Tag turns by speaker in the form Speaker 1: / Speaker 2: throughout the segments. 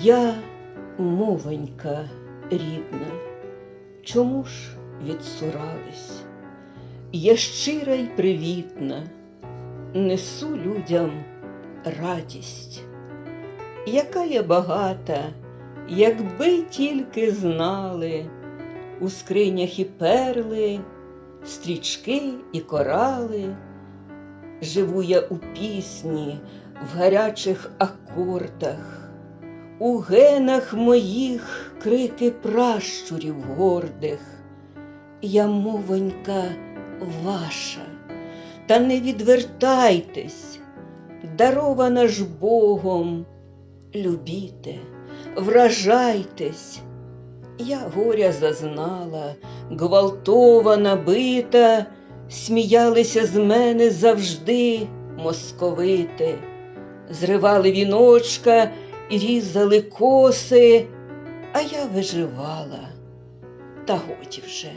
Speaker 1: Я мовонька рідна, чому ж відсурались? Я щира й привітна, несу людям радість, яка я багата, якби тільки знали, у скринях і перли, стрічки і корали. Живу я у пісні, в гарячих акордах, у генах моїх крики пращурів гордих. Я мовонька ваша, та не відвертайтесь, дарована ж Богом, любіте, вражайтесь. Я горя зазнала, гвалтована, бита, сміялися з мене завжди московити, зривали віночка різали коси, а я виживала. Та годі вже,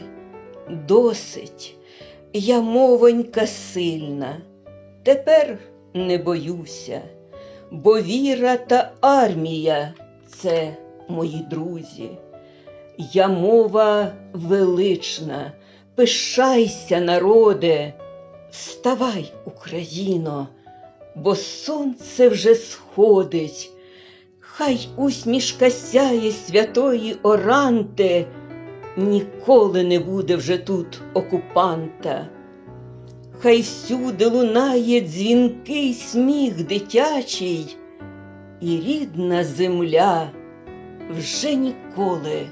Speaker 1: досить, я мовонька сильна, тепер не боюся, бо віра та армія це мої друзі. Я мова велична, пишайся, народе, вставай, Україно, бо сонце вже сходить, хай усмішка сяє святої Оранти, ніколи не буде вже тут окупанта. Хай всюди лунає дзвінкий сміх дитячий, і рідна земля вже ніколи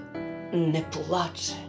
Speaker 1: не плаче.